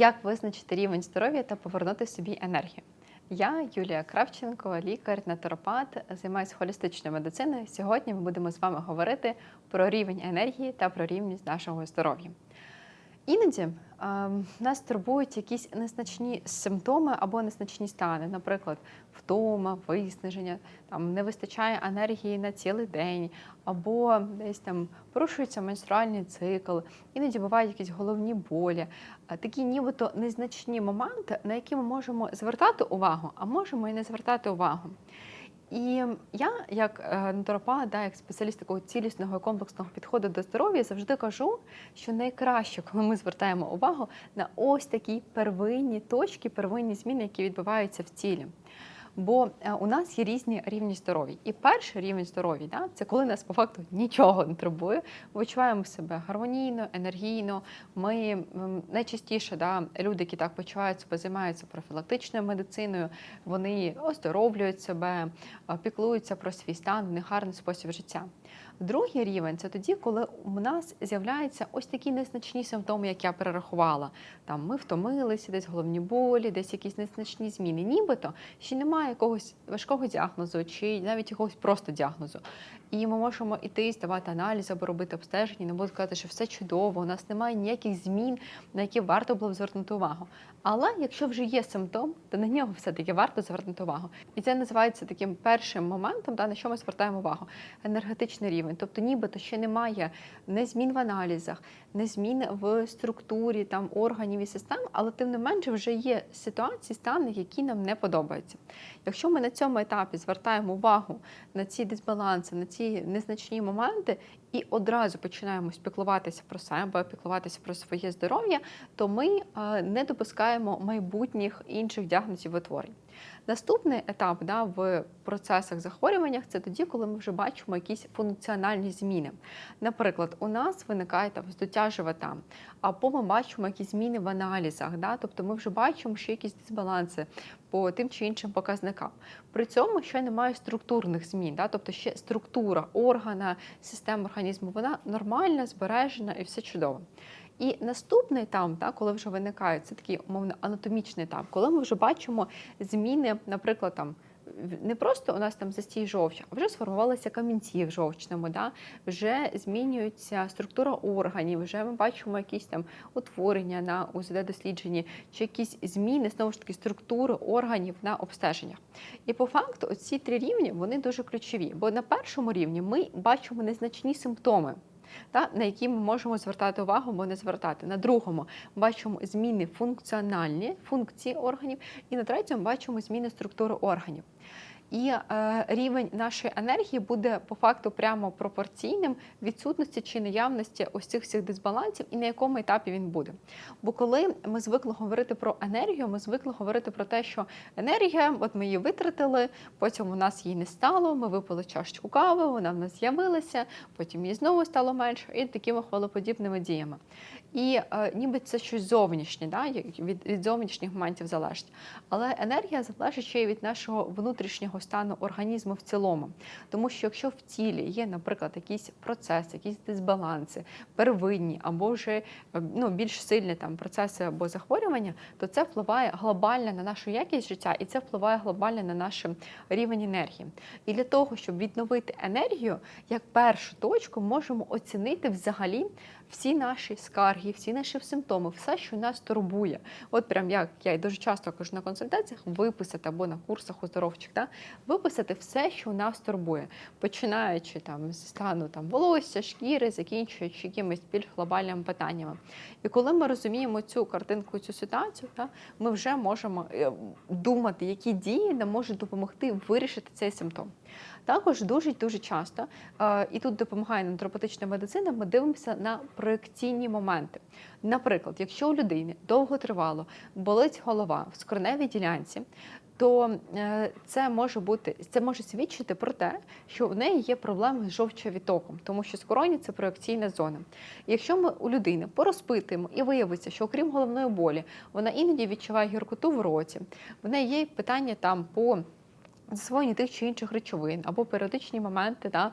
Як визначити рівень здоров'я та повернути собі енергію? Я Юлія Кравченко, лікар, натуропат, займаюся холістичною медициною. Сьогодні ми будемо з вами говорити про рівень енергії та про рівність нашого здоров'я. Іноді е, нас турбують якісь незначні симптоми або незначні стани, наприклад, втома, виснаження, там не вистачає енергії на цілий день, або десь там порушується менструальний цикл, іноді бувають якісь головні болі, е, такі нібито незначні моменти, на які ми можемо звертати увагу, а можемо і не звертати увагу. І я, як е, натуропат, да, як спеціаліст такого цілісного і комплексного підходу до здоров'я, завжди кажу, що найкраще, коли ми звертаємо увагу на ось такі первинні точки, первинні зміни, які відбуваються в тілі. Бо е, у нас є різні рівні здоров'я. І перший рівень здоров'я да, це коли нас по факту нічого не турбує. Ми відчуваємо себе гармонійно, енергійно. Ми найчастіше да, люди, які так почувають себе, займаються профілактичною медициною, вони оздоровлюють себе, е, піклуються про свій стан, в них гарний спосіб життя. Другий рівень це тоді, коли у нас з'являються ось такі незначні симптоми, як я перерахувала. Там ми втомилися, десь головні болі, десь якісь незначні зміни. Нібито ще немає якогось важкого діагнозу, чи навіть якогось просто діагнозу. І ми можемо іти, здавати аналізи або робити обстеження, не буду сказати, що все чудово, у нас немає ніяких змін, на які варто було б звернути увагу. Але якщо вже є симптом, то на нього все-таки варто звернути увагу. І це називається таким першим моментом, да, на що ми звертаємо увагу. Енергетичний рівень. Тобто, нібито ще немає не змін в аналізах, не змін в структурі там, органів і систем, але тим не менше вже є ситуації, стани, які нам не подобаються. Якщо ми на цьому етапі звертаємо увагу на ці дисбаланси, на ці незначні моменти і одразу починаємо спіклуватися про себе, піклуватися про своє здоров'я, то ми е, не допускаємо майбутніх інших діагнозів витворень. Наступний етап да, в процесах захворюваннях це тоді, коли ми вже бачимо якісь функціональні зміни. Наприклад, у нас виникає там здуття живота, або ми бачимо якісь зміни в аналізах, да, тобто ми вже бачимо, що якісь дисбаланси по тим чи іншим показникам. При цьому ще немає структурних змін, да, тобто ще структура органа, системи організму, вона нормальна, збережена і все чудово. І наступний етап, так, коли вже виникає, це такий умовно анатомічний етап, коли ми вже бачимо зміни, наприклад, там. Не просто у нас там застій жовч, а вже сформувалися камінці в жовчному, да? вже змінюється структура органів, вже ми бачимо якісь там утворення на УЗД-дослідженні, чи якісь зміни знову ж таки структури органів на обстеженнях. І по факту, оці три рівні вони дуже ключові. Бо на першому рівні ми бачимо незначні симптоми та, на які ми можемо звертати увагу або не звертати. На другому бачимо зміни функціональні функції органів, і на третьому бачимо зміни структури органів. І е, рівень нашої енергії буде по факту прямо пропорційним відсутності чи наявності ось цих всіх дисбалансів і на якому етапі він буде. Бо коли ми звикли говорити про енергію, ми звикли говорити про те, що енергія, от ми її витратили, потім у нас її не стало, ми випили чашечку кави, вона в нас з'явилася, потім її знову стало менше, і такими хвилоподібними діями. І е, ніби це щось зовнішнє, да, від, від зовнішніх моментів залежить. Але енергія залежить ще й від нашого внутрішнього стану організму в цілому. Тому що якщо в тілі є, наприклад, якісь процеси, якісь дисбаланси, первинні або вже е, ну, більш сильні там процеси або захворювання, то це впливає глобально на нашу якість життя і це впливає глобально на наш рівень енергії. І для того, щоб відновити енергію, як першу точку можемо оцінити взагалі всі наші скарги, всі наші симптоми, все, що нас турбує. От прям як я дуже часто кажу на консультаціях, виписати або на курсах оздоровчих, да? Виписати все, що нас турбує, починаючи там з стану там волосся, шкіри, закінчуючи якимись більш глобальними питаннями. І коли ми розуміємо цю картинку, цю ситуацію, да, ми вже можемо е, думати, які дії нам можуть допомогти вирішити цей симптом. Також дуже дуже часто, е, і тут допомагає натуропатична медицина, ми дивимося на проекційні моменти. Наприклад, якщо у людини довго тривало болить голова в скроневій ділянці, то е, це може бути це може свідчити про те, що в неї є проблеми з жовчовітоком, тому що скороні це проекційна зона. Якщо ми у людини порозпитуємо і виявиться, що окрім головної болі, вона іноді відчуває гіркоту в роті, в неї є питання там по засвоєнні тих чи інших речовин або періодичні моменти да,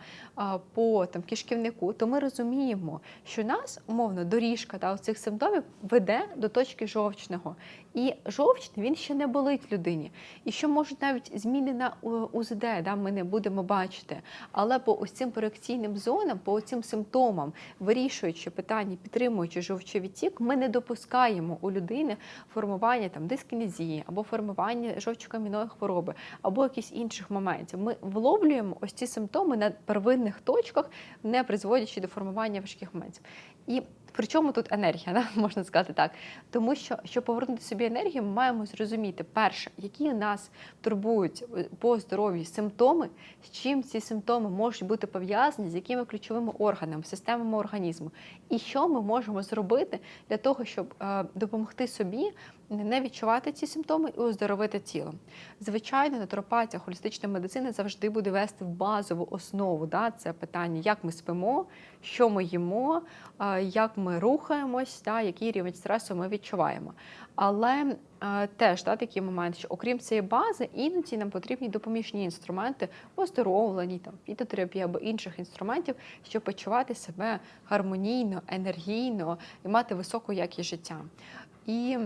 по там, кишківнику, то ми розуміємо, що нас умовно доріжка да, цих симптомів веде до точки жовчного. І жовчний він ще не болить людині. І що можуть навіть зміни на УЗД, да, ми не будемо бачити. Але по ось цим реакційним зонам, по цим симптомам, вирішуючи питання, підтримуючи жовчовідтік, ми не допускаємо у людини формування там дискінезії або формування жовчокам'яної хвороби, або якісь інших моментів. Ми вловлюємо ось ці симптоми на первинних точках, не призводячи до формування важких моментів. І при чому тут енергія, да? можна сказати так. Тому що, щоб повернути собі енергію, ми маємо зрозуміти, перше, які нас турбують е, по здоров'ю симптоми, з чим ці симптоми можуть бути пов'язані, з якими ключовими органами, системами організму, і що ми можемо зробити для того, щоб е, допомогти собі не відчувати ці симптоми і оздоровити тіло. Звичайно, натуропатія, холістична медицина завжди буде вести в базову основу. Да? Це питання, як ми спимо, що ми їмо, як ми рухаємось, да? який рівень стресу ми відчуваємо. Але е, теж да, такий момент, що окрім цієї бази, іноді нам потрібні допоміжні інструменти в оздоровленні, там, фітотерапії або інших інструментів, щоб почувати себе гармонійно, енергійно і мати високу якість життя. І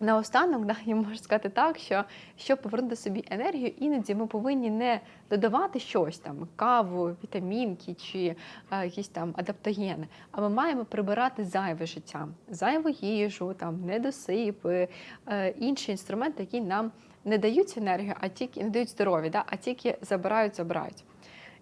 Наостанок, да, я можу сказати так, що щоб повернути собі енергію, іноді ми повинні не додавати щось там, каву, вітамінки чи е, якісь там адаптогени, а ми маємо прибирати зайве життя, зайву їжу, там, недосипи, е, інші інструменти, які нам не дають енергію, а тільки не дають здоров'я, да, а тільки забирають, забирають.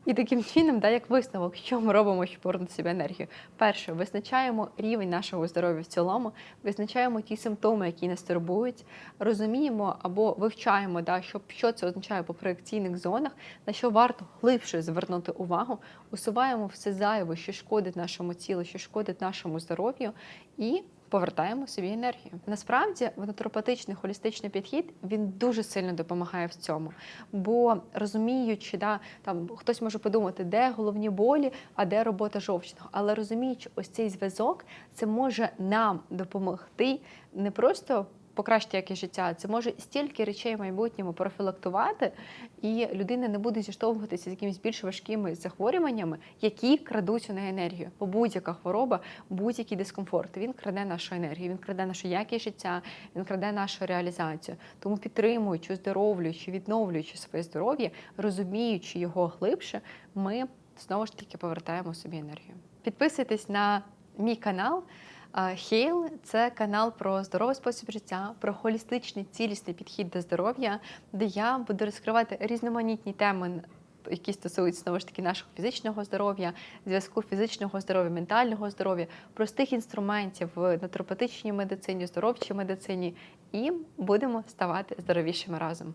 І таким чином, да, як висновок, що ми робимо, щоб повернути собі енергію. Перше, визначаємо рівень нашого здоров'я в цілому, визначаємо ті симптоми, які нас турбують, розуміємо або вивчаємо, да, що, що це означає по проекційних зонах, на що варто глибше звернути увагу, усуваємо все зайве, що шкодить нашому тілу, що шкодить нашому здоров'ю, і повертаємо собі енергію. Насправді, натуропатичний холістичний підхід він дуже сильно допомагає в цьому. Бо розуміючи, да, там хтось може подумати, де головні болі, а де робота жовчного. Але розуміючи ось цей зв'язок, це може нам допомогти не просто. Покращити якість життя, це може стільки речей в майбутньому профілактувати, і людина не буде зіштовхуватися з якимись більш важкими захворюваннями, які крадуть у неї енергію. Бо будь-яка хвороба, будь-який дискомфорт, він краде нашу енергію, він краде нашу якість життя, він краде нашу реалізацію. Тому підтримуючи, оздоровлюючи, відновлюючи своє здоров'я, розуміючи його глибше, ми знову ж таки повертаємо собі енергію. Підписуйтесь на мій канал. Хейл це канал про здоровий спосіб життя, про холістичний цілісний підхід до здоров'я, де я буду розкривати різноманітні теми. Які стосуються знову ж таки нашого фізичного здоров'я, зв'язку фізичного здоров'я, ментального здоров'я, простих інструментів в натуропатичній медицині, здоровчій медицині, і будемо ставати здоровішими разом.